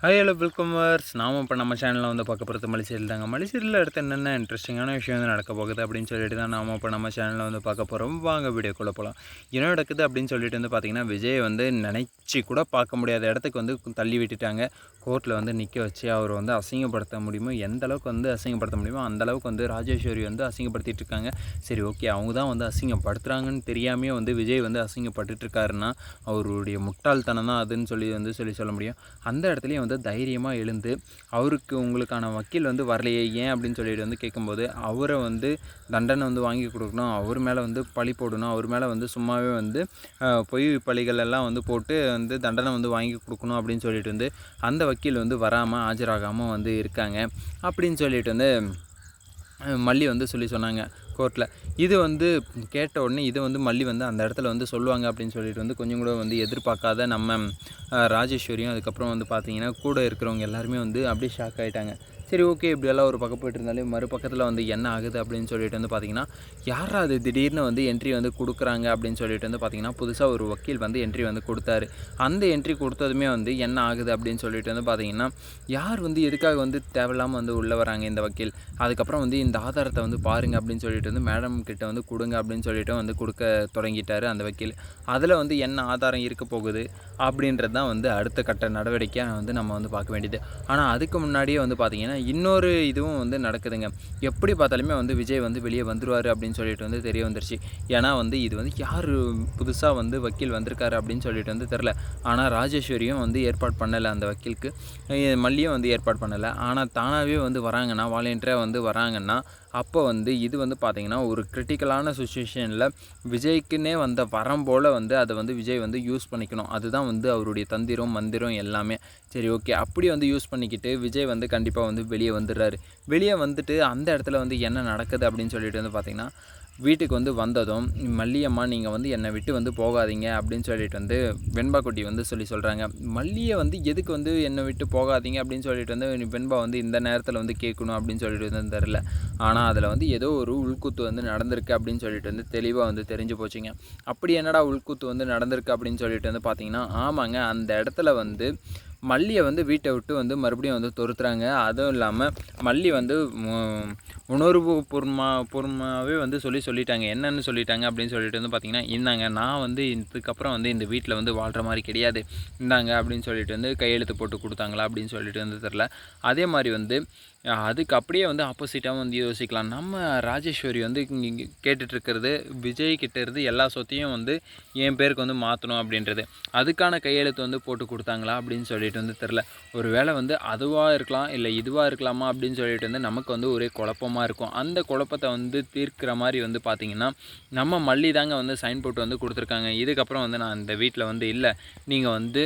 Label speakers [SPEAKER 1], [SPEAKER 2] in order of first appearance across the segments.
[SPEAKER 1] Hi hello வெல்கமர்ஸ் நாம இப்போ நம்ம சேனலில் வந்து பார்க்க போகிறது மலிசேரியில் தாங்க. மலிசேரியில் அடுத்து என்னென்ன இன்ட்ரெஸ்டிங்கான விஷயம் வந்து நடக்க போகுது அப்படின்னு சொல்லிட்டு தான் நாம இப்போ நம்ம சேனலில் வந்து பார்க்க போகிறோம் வாங்க வீடியோக்குள்ளே போகலாம் என்ன நடக்குது அப்படின்னு சொல்லிட்டு வந்து பார்த்திங்கன்னா விஜய் வந்து நினச்சி கூட பார்க்க முடியாத இடத்துக்கு வந்து தள்ளி விட்டுட்டாங்க. கோர்ட்டில் வந்து நிற்க வச்சு அவர் வந்து அசிங்கப்படுத்த முடியுமோ எந்த அளவுக்கு வந்து அசிங்கப்படுத்த முடியுமோ அந்த அளவுக்கு வந்து ராஜேஸ்வரி வந்து அசிங்கப்படுத்திட்டு இருக்காங்க. சரி ஓகே அவங்க தான் வந்து அசிங்கப்படுத்துகிறாங்கன்னு தெரியாமே வந்து விஜய் வந்து அசிங்கப்பட்டுருக்காருன்னா அவருடைய முட்டாள்தனம் தான் அதுன்னு சொல்லி வந்து சொல்லி சொல்ல முடியும். அந்த இடத்துலையும் வந்து தைரியமாக எழுந்து அவருக்கு உங்களுக்கான வக்கீல் வந்து வரலையே ஏன் அப்படின்னு சொல்லிட்டு வந்து கேட்கும்போது அவரை வந்து தண்டனை வந்து வாங்கி கொடுக்கணும் அவர் மேலே வந்து பழி போடணும் அவர் மேலே வந்து சும்மாவே வந்து பொய் பழிகள் எல்லாம் வந்து போட்டு வந்து தண்டனை வந்து வாங்கி கொடுக்கணும் அப்படின்னு சொல்லிட்டு வந்து அந்த வக்கீல் வந்து வராமல் ஆஜராகாமல் வந்து இருக்காங்க. அப்படின்னு சொல்லிட்டு வந்து மல்லி வந்து சொல்லி சொன்னாங்க. கோர்ட்டில் இது வந்து கேட்ட உடனே இது வந்து மல்லி வந்து அந்த இடத்துல வந்து சொல்லுவாங்க அப்படின்னு சொல்லிட்டு வந்து கொஞ்சம் கூட வந்து எதிர்பார்க்காத நம்ம ராஜேஸ்வரியும் அதுக்கப்புறம் வந்து பார்த்திங்கன்னா கூட இருக்கிறவங்க எல்லாருமே வந்து அப்படியே ஷாக் ஆகிட்டாங்க சரி ஓகே இப்படியெல்லாம் ஒரு பக்கம் போயிட்டு இருந்தாலே மறுபக்கத்தில் வந்து என்ன ஆகுது அப்படின்னு சொல்லிட்டு வந்து பார்த்தீங்கன்னா யாரா அது திடீர்னு வந்து என்ட்ரி வந்து கொடுக்குறாங்க அப்படின்னு சொல்லிட்டு வந்து பார்த்தீங்கன்னா புதுசாக ஒரு வக்கீல் வந்து என்ட்ரி வந்து கொடுத்தாரு. அந்த என்ட்ரி கொடுத்ததுமே வந்து என்ன ஆகுது அப்படின்னு சொல்லிட்டு வந்து பார்த்தீங்கன்னா யார் வந்து எதுக்காக வந்து தேவையில்லாமல் வந்து உள்ளே வராங்க இந்த வக்கீல்? அதுக்கப்புறம் வந்து இந்த ஆதாரத்தை வந்து பாருங்கள் அப்படின்னு சொல்லிட்டு வந்து மேடம் கிட்ட வந்து கொடுங்க அப்படின்னு சொல்லிட்டு வந்து கொடுக்க தொடங்கிட்டாரு அந்த வக்கீல். அதில் வந்து என்ன ஆதாரம் இருக்க போகுது அப்படின்றது தான் வந்து அடுத்த கட்ட நடவடிக்கையாக வந்து நம்ம வந்து பார்க்க வேண்டியது. ஆனால் அதுக்கு முன்னாடியே வந்து பார்த்திங்கன்னா இன்னொரு இதுவும் வந்து நடக்குதுங்க. எப்படி பார்த்தாலுமே வந்து விஜய் வந்து வெளியே வந்துருவார் அப்படின்னு சொல்லிட்டு வந்து தெரிய வந்துருச்சு. ஏன்னா வந்து இது வந்து யார் புதுசாக வந்து வக்கீல் வந்திருக்காரு அப்படின்னு சொல்லிட்டு வந்து தெரில ஆனால் ராஜேஸ்வரியும் வந்து ஏற்பாடு பண்ணலை அந்த வக்கீலுக்கு. மல்லியும் வந்து ஏற்பாடு பண்ணலை. ஆனால் தானாகவே வந்து வராங்கன்னா வாலண்டியராக வந்து வராங்கன்னா அப்போ வந்து இது வந்து பார்த்திங்கன்னா ஒரு கிரிட்டிக்கலான சுச்சுவேஷனில் விஜய்க்குன்னே வந்த வரம் போல் வந்து அதை வந்து விஜய் வந்து யூஸ் பண்ணிக்கணும். அதுதான் வந்து அவருடைய தந்திரம் மந்திரம் எல்லாமே. சரி ஓகே அப்படி வந்து யூஸ் பண்ணிக்கிட்டு விஜய் வந்து கண்டிப்பாக வந்து வெளியே வந்துடுறாரு. வெளியே வந்துட்டு அந்த இடத்துல வந்து என்ன நடக்குது அப்படின்னு சொல்லிட்டு வந்து பார்த்திங்கன்னா வீட்டுக்கு வந்து வந்ததும் மல்லியம்மா நீங்கள் வந்து என்னை விட்டு வந்து போகாதீங்க அப்படின்னு சொல்லிட்டு வந்து வெண்பா குட்டி வந்து சொல்லி சொல்கிறாங்க மல்லியை வந்து எதுக்கு வந்து என்னை விட்டு போகாதீங்க அப்படின்னு சொல்லிட்டு வந்து வெண்பா வந்து இந்த நேரத்தில் வந்து கேட்கணும் அப்படின்னு சொல்லிட்டு வந்து தெரில ஆனால் அதில் வந்து ஏதோ ஒரு உள்குத்து வந்து நடந்திருக்கு அப்படின்னு சொல்லிட்டு வந்து தெளிவாக வந்து தெரிஞ்சு போச்சுங்க. அப்படி என்னடா உள்குத்து வந்து நடந்திருக்கு அப்படின்னு சொல்லிட்டு வந்து பார்த்தீங்கன்னா ஆமாங்க அந்த இடத்துல வந்து மல்லியை வந்து வீட்டை விட்டு வந்து மறுபடியும் வந்து துரத்துறாங்க. அதுவும் இல்லாமல் மல்லி வந்து உணர்வு பொருமா பூர்வமாகவே வந்து சொல்லி சொல்லிட்டாங்க. என்னன்னு சொல்லிட்டாங்க அப்படின்னு சொல்லிட்டு வந்து பார்த்தீங்கன்னா இந்தாங்க நான் வந்து இதுக்கப்புறம் வந்து இந்த வீட்டில் வந்து வாழ்கிற மாதிரி கிடையாது. இந்தாங்க அப்படின்னு சொல்லிட்டு வந்து கையெழுத்து போட்டு கொடுத்தாங்களா அப்படின்னு சொல்லிட்டு வந்து தெரில அதே மாதிரி வந்து அதுக்கு அப்படியே வந்து ஆப்போசிட்டாகவும் வந்து யோசிக்கலாம். நம்ம ராஜேஸ்வரி வந்து இங்கே கேட்டுட்ருக்கிறது விஜய் கிட்ட இருந்து எல்லா சொத்தையும் வந்து என் பேருக்கு வந்து மாற்றணும் அப்படின்றது. அதுக்கான கையெழுத்து வந்து போட்டு கொடுத்தாங்களா அப்படின்னு சொல்லிட்டு வந்து தெரில ஒரு வேளை வந்து அதுவாக இருக்கலாம் இல்லை இதுவாக இருக்கலாமா அப்படின்னு சொல்லிட்டு வந்து நமக்கு வந்து ஒரே குழப்பமாக இருக்கும். அந்த குழப்பத்தை வந்து தீர்க்கிற மாதிரி வந்து பார்த்திங்கன்னா நம்ம மல்லி தாங்க வந்து சைன் போட்டு வந்து கொடுத்துருக்காங்க. இதுக்கப்புறம் வந்து நான் இந்த வீட்டில் வந்து இல்லை. நீங்கள் வந்து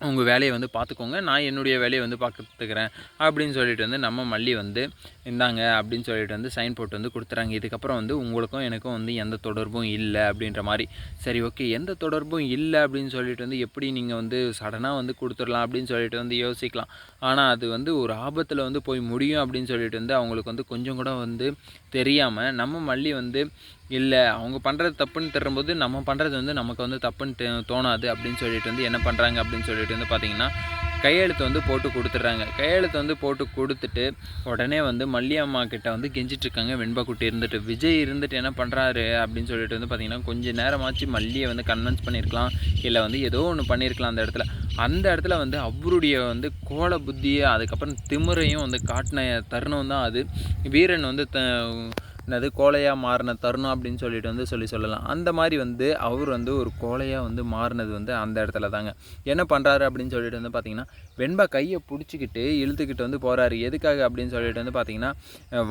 [SPEAKER 1] உங்கள் வேலையை வந்து பார்த்துக்கோங்க. நான் என்னுடைய வேலையை வந்து பார்த்துக்கிறேன். அப்படின்னு சொல்லிட்டு வந்து நம்ம மல்லி வந்து இந்தாங்க அப்படின்னு சொல்லிட்டு வந்து சைன் போட்டு வந்து கொடுத்துறாங்க. இதுக்கப்புறம் வந்து உங்களுக்கும் எனக்கும் வந்து எந்த தொடர்பும் இல்லை அப்படின்ற மாதிரி. சரி ஓகே எந்த தொடர்பும் இல்லை அப்படின்னு சொல்லிட்டு வந்து எப்படி நீங்கள் வந்து சடனாக வந்து கொடுத்துடலாம் அப்படின்னு சொல்லிட்டு வந்து யோசிக்கலாம். ஆனால் அது வந்து ஒரு ஆபத்தில் வந்து போய் முடியும் அப்படின்னு சொல்லிட்டு வந்து அவங்களுக்கு வந்து கொஞ்சம் கூட வந்து தெரியாமல் நம்ம மல்லி வந்து இல்லை அவங்க பண்ணுறது தப்புன்னு தரும்போது நம்ம பண்ணுறது வந்து நமக்கு வந்து தப்புன்னு தோணாது அப்படின்னு சொல்லிட்டு வந்து என்ன பண்ணுறாங்க அப்படின்னு சொல்லிட்டு வந்து பார்த்தீங்கன்னா கையெழுத்து வந்து போட்டு கொடுத்துட்றாங்க. கையெழுத்து வந்து போட்டு கொடுத்துட்டு உடனே வந்து மல்லியம்மா கிட்ட வந்து கெஞ்சிட்ருக்காங்க இருக்காங்க. இருந்துட்டு விஜய் இருந்துட்டு என்ன பண்ணுறாரு அப்படின்னு சொல்லிட்டு வந்து பார்த்தீங்கன்னா கொஞ்சம் நேரமாச்சு மல்லியை வந்து கன்வின்ஸ் பண்ணியிருக்கலாம் இல்லை வந்து ஏதோ ஒன்று பண்ணியிருக்கலாம் அந்த இடத்துல. அந்த இடத்துல வந்து அவருடைய வந்து கோல புத்தியை அதுக்கப்புறம் திமுறையும் வந்து காட்டின தருணம் தான் அது. வீரன் வந்து த என்னது கோழையாக மாறின தருணம் அப்படின்னு சொல்லிட்டு வந்து சொல்லி சொல்லலாம். அந்த மாதிரி வந்து அவர் வந்து ஒரு கோழையாக வந்து மாறினது வந்து அந்த இடத்துல தாங்க என்ன பண்ணுறாரு அப்படின்னு சொல்லிட்டு வந்து பார்த்திங்கன்னா வெண்பா கையை பிடிச்சிக்கிட்டு இழுத்துக்கிட்டு வந்து போகிறாரு எதுக்காக அப்படின்னு சொல்லிட்டு வந்து பார்த்தீங்கன்னா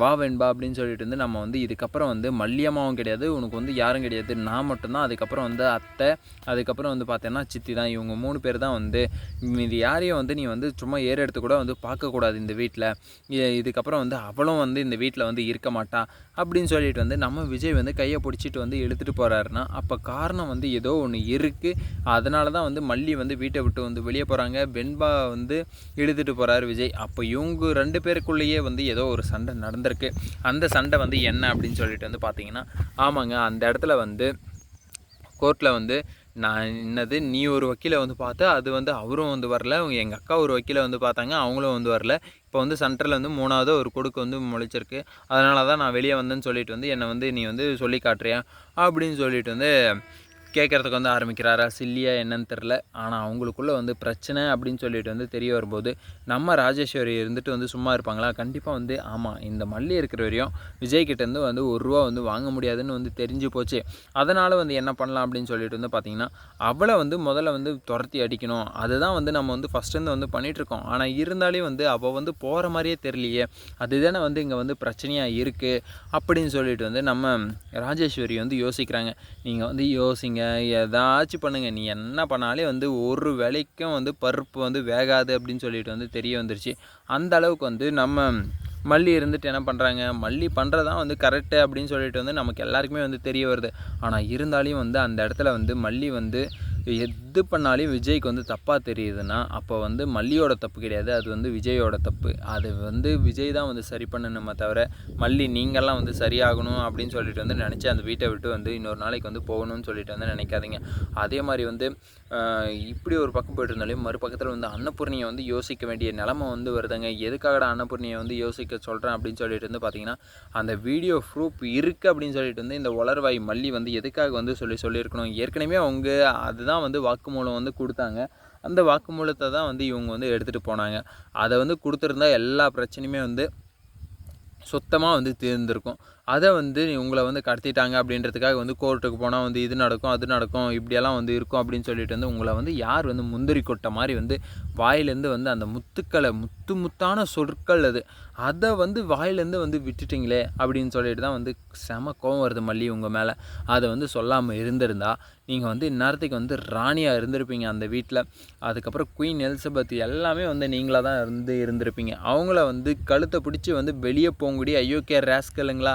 [SPEAKER 1] வா வெண்பா அப்படின்னு சொல்லிட்டு வந்து நம்ம வந்து இதுக்கப்புறம் வந்து மல்லியம்மாவும் கிடையாது. உனக்கு வந்து யாரும் கிடையாது. நான் மட்டும்தான். அதுக்கப்புறம் வந்து அத்தை அதுக்கப்புறம் வந்து பார்த்தேன்னா சித்தி தான். இவங்க மூணு பேர் தான் வந்து இது யாரையும் வந்து நீ வந்து சும்மா ஏற எடுத்து கூட வந்து பார்க்கக்கூடாது இந்த வீட்டில் இதுக்கப்புறம் வந்து அவளும் வந்து இந்த வீட்டில் வந்து இருக்க மாட்டா. அப்படின்னு சொல்லிட்டு வந்து நம்ம விஜய் வந்து கையை பிடிச்சிட்டு வந்து இழுத்துட்டு போகிறாருன்னா அப்போ காரணம் வந்து ஏதோ ஒன்று இருக்குது அதனால தான் வந்து மல்லி வந்து வீட்டை விட்டு வந்து வெளியே போகிறாங்க வெண்பா வந்து இழுத்துட்டு போகிறாரு விஜய். அப்போ இவங்க ரெண்டு பேருக்குள்ளேயே வந்து ஏதோ ஒரு சண்டை நடந்திருக்கு. அந்த சண்டை வந்து என்ன அப்படின்னு சொல்லிட்டு வந்து பார்த்தீங்கன்னா ஆமாங்க அந்த இடத்துல வந்து கோர்ட்டில் வந்து நான் என்னது நீ ஒரு வக்கீலை வந்து பார்த்து அது வந்து அவரும் வந்து வரல எங்கள் அக்கா ஒரு வக்கீலை வந்து பார்த்தாங்க அவங்களும் வந்து வரல. இப்போ வந்து சென்டரில் வந்து மூணாவது ஒரு கொடுக்கு வந்து முளைச்சிருக்கு. அதனால தான் நான் வெளியே வந்தேன்னு சொல்லிட்டு வந்து என்னை வந்து நீ வந்து சொல்லி காட்டுறியா அப்படின்னு சொல்லிட்டு வந்து கேட்குறதுக்கு வந்து ஆரம்பிக்கிறாரா? சில்லியா என்னன்னு தெரில ஆனால் அவங்களுக்குள்ளே வந்து பிரச்சனை அப்படின்னு சொல்லிட்டு வந்து தெரிய வரும்போது நம்ம ராஜேஸ்வரி இருந்துட்டு வந்து சும்மா இருப்பாங்களா? கண்டிப்பாக வந்து ஆமாம் இந்த மல்லி இருக்கிற வரையும் விஜய்கிட்டேருந்து வந்து ஒரு ரூபா வந்து வாங்க முடியாதுன்னு வந்து தெரிஞ்சு போச்சு. அதனால் வந்து என்ன பண்ணலாம் அப்படின்னு சொல்லிட்டு வந்து பார்த்திங்கன்னா அவளை வந்து முதல்ல வந்து துரத்தி அடிக்கணும். அதுதான் வந்து நம்ம வந்து ஃபஸ்ட்டு வந்து பண்ணிகிட்ருக்கோம் ஆனால் இருந்தாலும் வந்து அவள் வந்து போகிற மாதிரியே தெரியலையே. அதுதானே வந்து இங்கே வந்து பிரச்சனையாக இருக்குது அப்படின்னு சொல்லிட்டு வந்து நம்ம ராஜேஸ்வரி வந்து யோசிக்கிறாங்க. நீங்கள் வந்து யோசிங்க. ஏதாச்சும் பண்ணுங்கள் நீ என்ன பண்ணாலே வந்து ஒரு வேலைக்கும் வந்து பருப்பு வந்து வேகாது அப்படின்னு சொல்லிட்டு வந்து தெரிய வந்துருச்சு. அந்த அளவுக்கு வந்து நம்ம மல்லி இருந்துட்டு என்ன பண்ணுறாங்க மல்லி பண்ணுறதான் வந்து கரெக்டு அப்படின்னு சொல்லிட்டு வந்து நமக்கு எல்லாருக்குமே வந்து தெரிய வருது. ஆனால் இருந்தாலையும் வந்து அந்த இடத்துல வந்து மல்லி வந்து எது பண்ணாலையும் விஜய்க்கு வந்து தப்பாக தெரியுதுன்னா அப்போ வந்து மல்லியோட தப்பு கிடையாது அது வந்து விஜயோட தப்பு. அது வந்து விஜய் தான் வந்து சரி பண்ணணுமே தவிர மல்லி நீங்கள்லாம் வந்து சரியாகணும் அப்படின்னு சொல்லிட்டு வந்து நினச்சி அந்த வீட்டை விட்டு வந்து இன்னொரு நாளைக்கு வந்து போகணும்னு சொல்லிட்டு வந்து நினைக்காதீங்க. அதே மாதிரி வந்து இப்படி ஒரு பக்கம் போயிட்டு இருந்தாலும் மறுபக்கத்தில் வந்து அன்னபூர்ணியை வந்து யோசிக்க வேண்டிய நிலமை வந்து வருதுங்க. எதுக்காகடா அன்னபூர்ணியை வந்து யோசிக்க சொல்கிறேன் அப்படின்னு சொல்லிட்டு வந்து பார்த்தீங்கன்னா அந்த வீடியோ ப்ரூஃப் இருக்குது அப்படின்னு சொல்லிட்டு வந்து இந்த உலர்வாய் மல்லி வந்து எதுக்காக வந்து சொல்லி சொல்லியிருக்கணும்? ஏற்கனவே அவங்க அதுதான் வந்து வாக்குமூலம் வந்து கொடுத்தாங்க. அந்த வாக்குமூலத்தை தான் வந்து இவங்க வந்து எடுத்துகிட்டு போனாங்க. அதை வந்து கொடுத்துருந்தா எல்லா பிரச்சனையுமே வந்து சுத்தமாக வந்து தீர்ந்திருக்கும். அதை வந்து உங்களை வந்து கடத்திட்டாங்க அப்படின்றதுக்காக வந்து கோர்ட்டுக்கு போனால் வந்து இது நடக்கும் அது நடக்கும் இப்படியெல்லாம் வந்து இருக்கும் அப்படின்னு சொல்லிட்டு வந்து உங்களை வந்து யார் வந்து முந்திரி கொட்டை மாதிரி வந்து வாயிலேருந்து வந்து அந்த முத்துக்களை முத்து முத்தான சொற்கள் அது. அதை வந்து வாயிலேருந்து வந்து விட்டுட்டிங்களே அப்படின்னு சொல்லிட்டு தான் வந்து செம கோவம் வருது மல்லி உங்கள் மேலே. அதை வந்து சொல்லாமல் இருந்திருந்தா நீங்கள் வந்து இந்நேரத்துக்கு வந்து ராணியாக இருந்திருப்பீங்க அந்த வீட்டில் அதுக்கப்புறம் குயின் எலிசபெத் எல்லாமே வந்து நீங்களாக தான் இருந்து இருந்திருப்பீங்க. அவங்கள வந்து கழுத்தை பிடிச்சி வந்து வெளியே போங்குடி. ஐயோ கே ரேஸ்கலுங்களா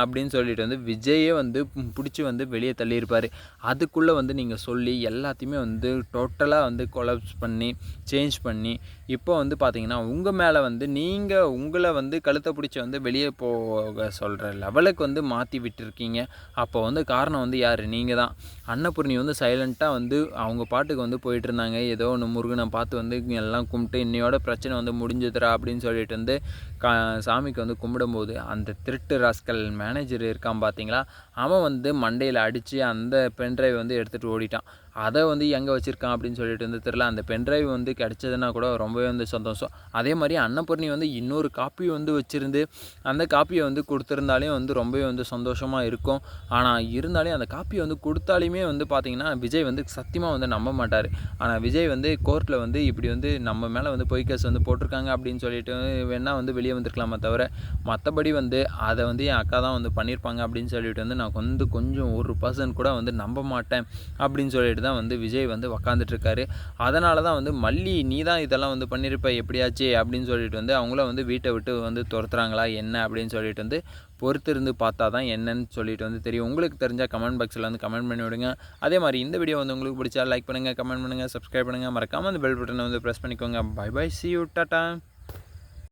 [SPEAKER 1] அப்படின்னு சொல்லிட்டு வந்து விஜயே வந்து பிடிச்சி வந்து வெளியே தள்ளியிருப்பார். அதுக்குள்ளே வந்து நீங்கள் சொல்லி எல்லாத்தையுமே வந்து டோட்டலாக வந்து கொலாப்ஸ் பண்ணி சேஞ்ச் பண்ணி இப்போ வந்து பார்த்தீங்கன்னா உங்கள் மேலே வந்து நீங்கள் உங்களை வந்து கழுத்தை பிடிச்சி வந்து வெளியே போக சொல்கிற லெவலுக்கு வந்து மாற்றி விட்டுருக்கீங்க. அப்போ வந்து காரணம் வந்து யார்? நீங்கள் தான் அன்னபூர்ணி வந்து சைலண்ட்டாக வந்து அவங்க பாட்டுக்கு வந்து போயிட்டு இருந்தாங்க ஏதோ ஒன்று முருகனை பார்த்து வந்து எல்லாம் கும்பிட்டு இன்னையோட பிரச்சனை வந்து முடிஞ்சுதுரா அப்படின்னு சொல்லிட்டு வந்து கா சாமிக்கு வந்து கும்பிடும்போது அந்த திருட்டு ராஸ்கல் மேனேஜர் இருக்கான் பார்த்தீங்களா அவன் வந்து மண்டையில் அடித்து அந்த பென்ட்ரைவ் வந்து எடுத்துகிட்டு ஓடிட்டான். அதை வந்து எங்கே வச்சுருக்கான் அப்படின்னு சொல்லிட்டு வந்து தெரில அந்த பென்ட்ரைவ் வந்து கிடச்சதுன்னா கூட ரொம்பவே வந்து சந்தோஷம். அதே மாதிரி அன்னபூர்ணி வந்து இன்னொரு காப்பி வந்து வச்சுருந்து அந்த காப்பியை வந்து கொடுத்துருந்தாலே வந்து ரொம்பவே வந்து சந்தோஷமாக இருக்கும். ஆனால் இருந்தாலே அந்த காப்பியை வந்து கொடுத்தாலுமே வந்து பார்த்திங்கன்னா விஜய் வந்து சத்தியமாக வந்து நம்ப மாட்டார். ஆனால் விஜய் வந்து கோர்ட்டில் வந்து இப்படி வந்து நம்ம மேலே வந்து பொய் கேஸ் வந்து போட்டிருக்காங்க அப்படின்னு சொல்லிட்டு வேணால் வந்து வெளியே வந்திருக்கலாமே தவிர மற்றபடி வந்து அதை வந்து என் அக்கா தான் வந்து பண்ணியிருப்பாங்க அப்படின்னு சொல்லிட்டு வந்து நான் வந்து கொஞ்சம் ஒரு பர்சன் கூட வந்து நம்ப மாட்டேன் அப்படின்னு சொல்லிட்டு தான் வந்து விஜய் வந்து உக்காந்துட்ருக்காரு அதனால தான் வந்து மல்லி நீ தான் இதெல்லாம் வந்து பண்ணியிருப்ப எப்படியாச்சு அப்படின்னு சொல்லிட்டு வந்து அவங்கள வந்து வீட்டை விட்டு வந்து துரத்துறாங்களா என்ன அப்படின்னு சொல்லிட்டு வந்து பொறுத்திருந்து பார்த்தா தான் என்னன்னு சொல்லிட்டு வந்து தெரியும். உங்களுக்கு தெரிஞ்சால் கமெண்ட் பாக்ஸில் வந்து கமெண்ட் பண்ணி விடுங்க. அதே மாதிரி இந்த வீடியோ வந்து உங்களுக்கு பிடிச்சா லைக் பண்ணுங்கள் கமெண்ட் பண்ணுங்கள் சப்ஸ்கிரைப் பண்ணுங்கள் மறக்காமல் அந்த பெல் பட்டனை வந்து ப்ரெஸ் பண்ணிக்கோங்க. Bye bye see you tata